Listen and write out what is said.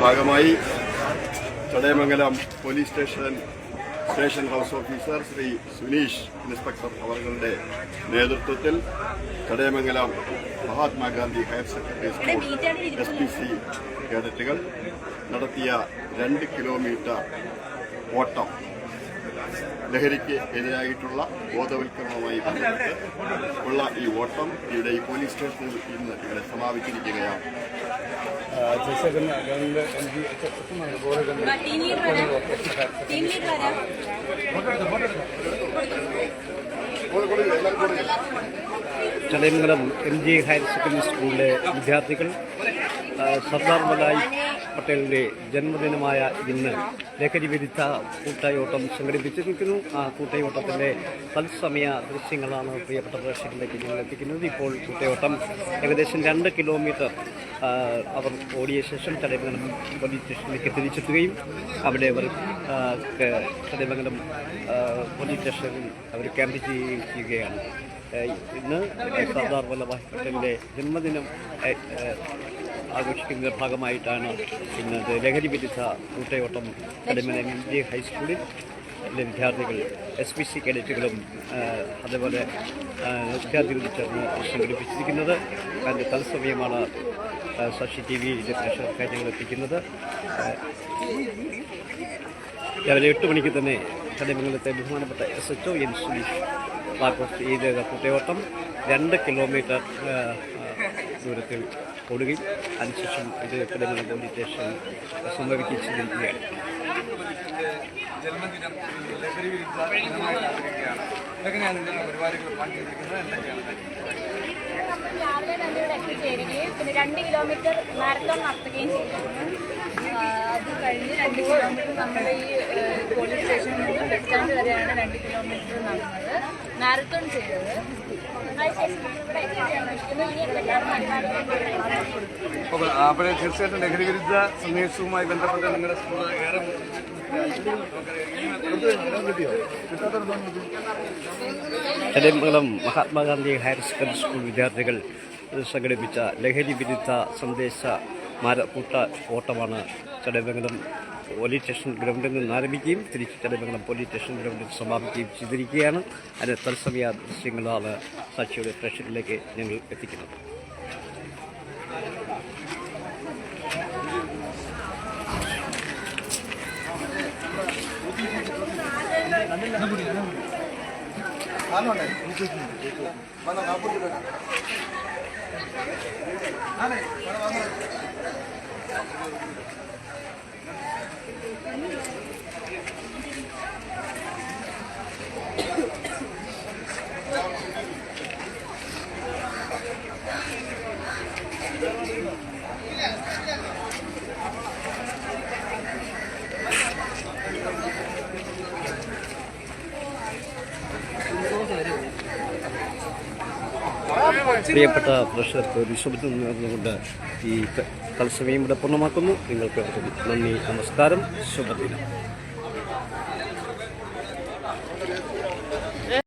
ഭാഗമായി Chadayamangalam police station station house officer Shri Suneesh inspector അവരുടെ നേതൃത്വത്തിൽ Chadayamangalam Mahatma Gandhi higher secondary school S P C കേഡറ്റുകൾ നടത്തിയ രണ്ട് kilometre ഓട്ടം ലഹരിക്ക് എതിരായിട്ടുള്ള ബോധവൽക്കരണവുമായി ബന്ധപ്പെട്ട് ഉള്ള ഈ ഓട്ടം ഇവിടെ ഈ പോലീസ് സ്റ്റേഷനിൽ ഇന്ന് ഇവിടെ സമാപിച്ചിരിക്കുകയാണ്. Chadayamangalam M G higher secondary സ്കൂളിലെ വിദ്യാർത്ഥികൾ സർദാർ വല്ലായി പട്ടേലിന്റെ ജന്മദിനമായ ഇന്ന് ലഹരി വിരുദ്ധ കൂട്ടായോട്ടം സംഘടിപ്പിച്ചിരിക്കുന്നു. ആ കൂട്ടായോട്ടത്തിന്റെ തത്സമയ ദൃശ്യങ്ങളാണ് പ്രിയപ്പെട്ട പ്രേക്ഷകരിലേക്ക് ഞങ്ങൾ എത്തിക്കുന്നത്. ഇപ്പോൾ കൂട്ടയോട്ടം ഏകദേശം രണ്ട് കിലോമീറ്റർ അവർ ഓടിയ ശേഷം ചടയമംഗലം പോലീസ് സ്റ്റേഷനിലേക്ക് തിരിച്ചെത്തുകയും അവിടെ അവർ ചടയമംഗലം പോലീസ് സ്റ്റേഷനിൽ അവർ ക്യാമ്പ് ചെയ്യുകയാണ്. ഇന്ന് സർദാർ വല്ലഭായ് പട്ടേലിന്റെ ജന്മദിനം ആഘോഷിക്കുന്നതിന്റെ ഭാഗമായിട്ടാണ് ഇന്നത്. ഇത് ലഹരി വിരുദ്ധ കൂട്ടയോട്ടം കടിമല എം ജി ഹൈസ്കൂളിൽ വിദ്യാർത്ഥികൾ എസ് പി സി കേഡറ്റുകളും അതേപോലെ വിദ്യാർത്ഥികളും ചേർന്ന് സംഘടിപ്പിച്ചിരിക്കുന്നത്. അതിന്റെ തത്സമയമാണ് സാക്ഷി ടി വിയിലെ കാര്യങ്ങൾ എത്തിക്കുന്നത്. രാവിലെ എട്ട് മണിക്ക് തന്നെ കടിമംഗലത്തെ ബഹുമാനപ്പെട്ട S H O N Suneesh flag ചെയ്ത കുട്ടയോട്ടം രണ്ട് കിലോമീറ്റർ ദൂരത്തിൽ ഓടുകയും അതിനുശേഷം ഇത് പോലീസ് സ്റ്റേഷൻ സംഭവിക്കുകയും ചെയ്തിരിക്കുകയാണ് ജന്മദിനം എത്തിച്ചേരുകയും പിന്നെ രണ്ട് കിലോമീറ്റർ മാരത്തോൺ നടത്തുകയും ചെയ്തിരുന്നു അത് കഴിഞ്ഞ് രണ്ട് കിലോമീറ്റർ നമ്മൾ ഈ പോലീസ് സ്റ്റേഷനിൽ നിന്ന് ബസ് സ്റ്റാൻഡ് വരെയാണ് രണ്ട് കിലോമീറ്റർ നടന്നത് മാരത്തോൺ ചെയ്തത് ഇവിടെ അപ്പോൾ തീർച്ചയായിട്ടും ലഹരി വിരുദ്ധ സന്ദേശവുമായി ബന്ധപ്പെട്ട് നിങ്ങളുടെ സ്കൂൾ ഏറെ Chadayamangalam Mahatma Gandhi higher secondary school വിദ്യാർത്ഥികൾ സംഘടിപ്പിച്ച ലഹരി വിരുദ്ധ സന്ദേശ മാര ഓട്ടമാണ് ചടയമംഗലം പോലീസ് സ്റ്റേഷൻ ഗ്രൗണ്ടിൽ നിന്ന് ആരംഭിക്കുകയും തിരിച്ച് ചടയമംഗലം പോലീസ് സ്റ്റേഷൻ ഗ്രൗണ്ടിൽ സമാപിക്കുകയും ചെയ്തിരിക്കുകയാണ്. അതിന് തത്സമയ ദൃശ്യങ്ങളാണ് സാക്ഷിയുടെ പ്രേക്ഷകരിലേക്ക് ഞങ്ങൾ എത്തിക്കുന്നത്. പ്രിയപ്പെട്ട പ്രേക്ഷകർക്ക് ഒരു നിന്നുകൊണ്ട് ഈ തത്സമയം ഇവിടെ പൂർണമാക്കുന്നു. നിങ്ങൾക്ക് നന്ദി നമസ്കാരം ശുഭദിനം.